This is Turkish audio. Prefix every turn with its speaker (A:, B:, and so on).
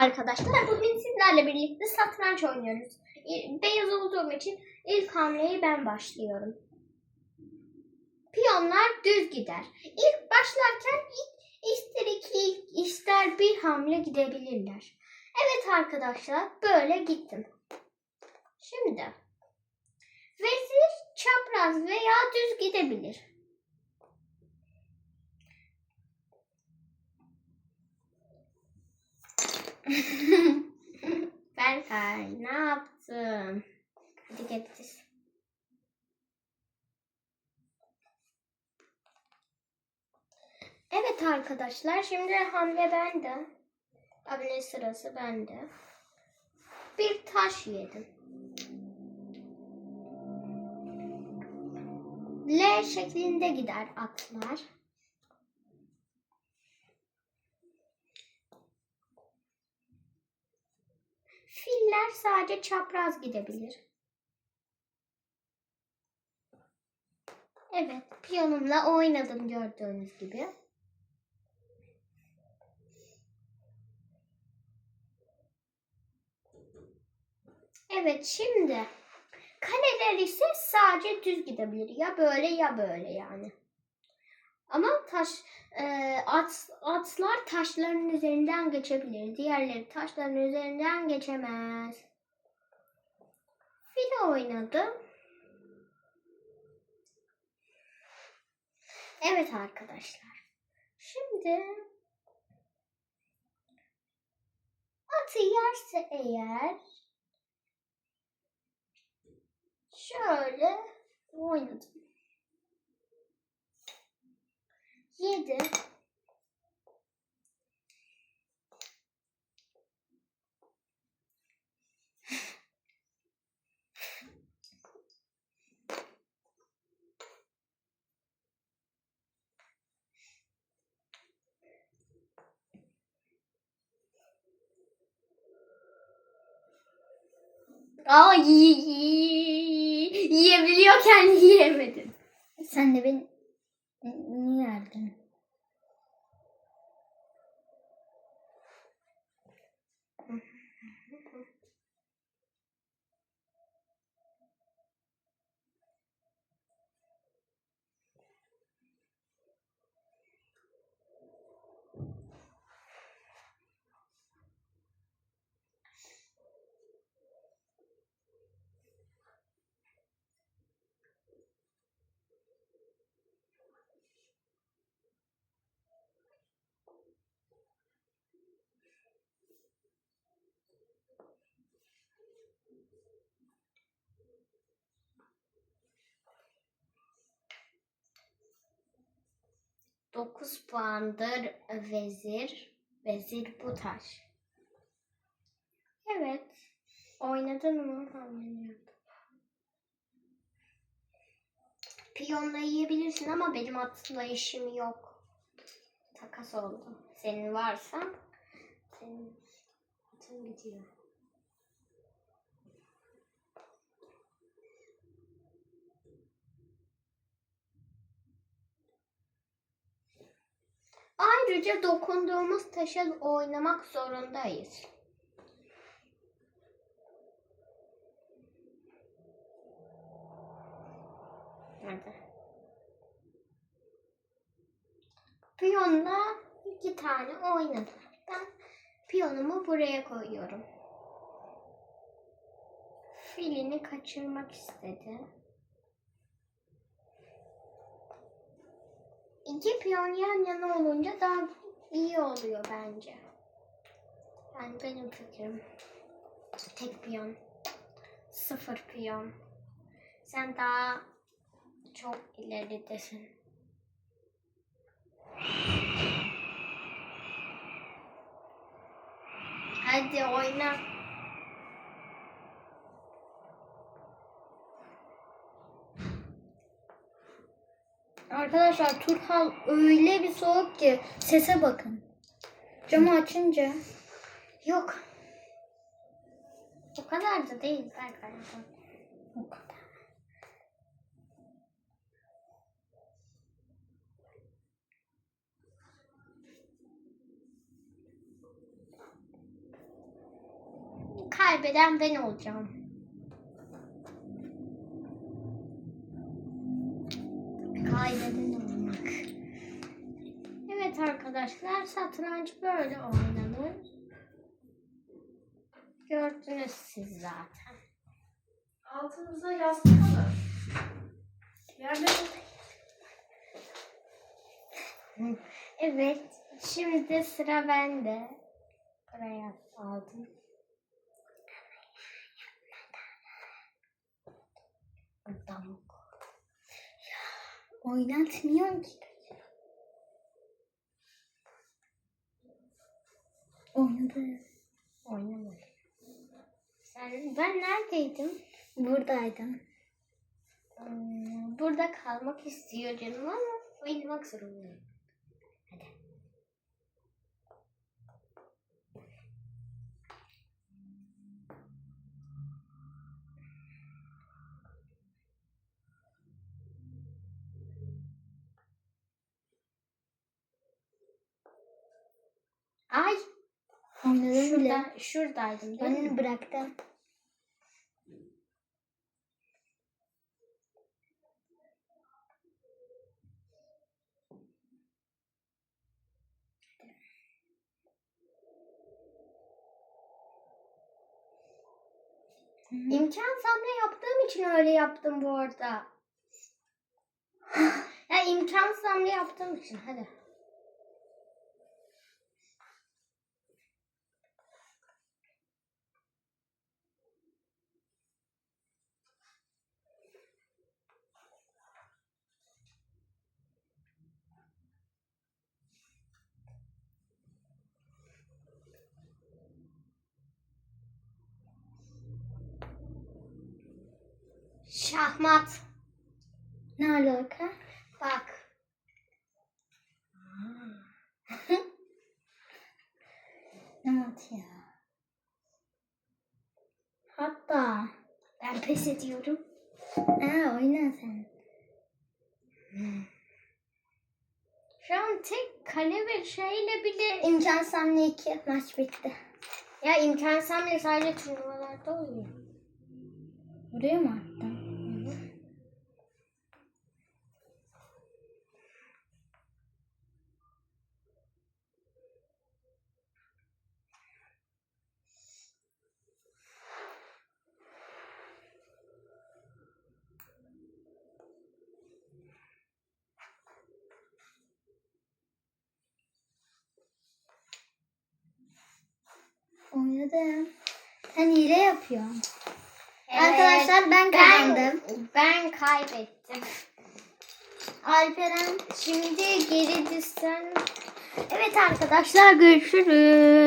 A: Arkadaşlar bugün sizlerle birlikte satranç oynuyoruz. Beyaz olduğum için ilk hamleyi ben başlıyorum. Piyonlar düz gider. İlk başlarken ister iki ister bir hamle gidebilirler. Evet arkadaşlar böyle gittim. Şimdi vezir çapraz veya düz gidebilir. Berkay ne yaptın? Hadi getir. Evet arkadaşlar şimdi hamle bende. Hamle sırası bende. Bir taş yedim. L şeklinde gider atlar. Filler sadece çapraz gidebilir. Evet, piyonumla oynadım gördüğünüz gibi. Evet, şimdi kaleler ise sadece düz gidebilir. Ya böyle ya böyle yani. Ama taş e, at, atlar taşların üzerinden geçebilir. Diğerleri taşların üzerinden geçemez. Fil oynadım. Evet arkadaşlar. Şimdi atı yerse eğer şöyle oynadım. 7 Aa yi, yi- yiyebiliyorken yiyemedim.
B: Sen de beni
A: Dokuz puandır vezir. Vezir bu taş. Evet. Oynadın mı? Oynadım. Piyonla yiyebilirsin ama benim atla işim yok. Takas oldu. Senin varsa senin atın gidiyor. Ayrıca dokunduğumuz taşa oynamak zorundayız. Nerede? Piyonla iki tane oynadım. Ben piyonumu buraya koyuyorum. Filini kaçırmak istedi. İki piyon yan yana olunca daha iyi oluyor bence. Yani benim fikrim. Tek piyon. Sıfır piyon. Sen daha çok ileridesin. Hadi oyna.
B: Arkadaşlar Turhal öyle bir soğuk ki sese bakın. Camı açınca
A: Yok. O kadar da değil Berkay.
B: o kadar.
A: kaybeden ben olacağım. Arkadaşlar satranç böyle oynanır. Gördünüz siz zaten.
C: Altınıza yastık alın. Yerde
A: Evet, şimdi sıra bende. Buraya aldım. Buradan
B: Oynatmıyor ki. Oynadı.
A: oynamadım. Sen, ben neredeydim?
B: Buradaydım.
A: Hmm, Burada kalmak istiyor canım ama oynamak zorundayım. Hadi. Ay,
B: Bile.
A: şurada, şuradaydım değil mi?
B: Bıraktım.
A: İmkan hamle yaptığım için öyle yaptım bu arada. ya imkan hamle yaptığım için hadi. Şahmat.
B: Ne alaka?
A: Bak.
B: Ne mat ya? Hatta.
A: Ben pes ediyorum.
B: Ha oyna sen.
A: Şu an tek kale ve şeyle bile...
B: İmkan Samli 2 maç bitti.
A: Ya imkan hamle sadece turnuvalarda oluyor.
B: Buraya mı attın? Oynadım. Sen hile yapıyorsun. Arkadaşlar ben kazandım.
A: Ben, ben kaybettim.
B: Alperen
A: Şimdi geri düşsen... Evet arkadaşlar görüşürüz.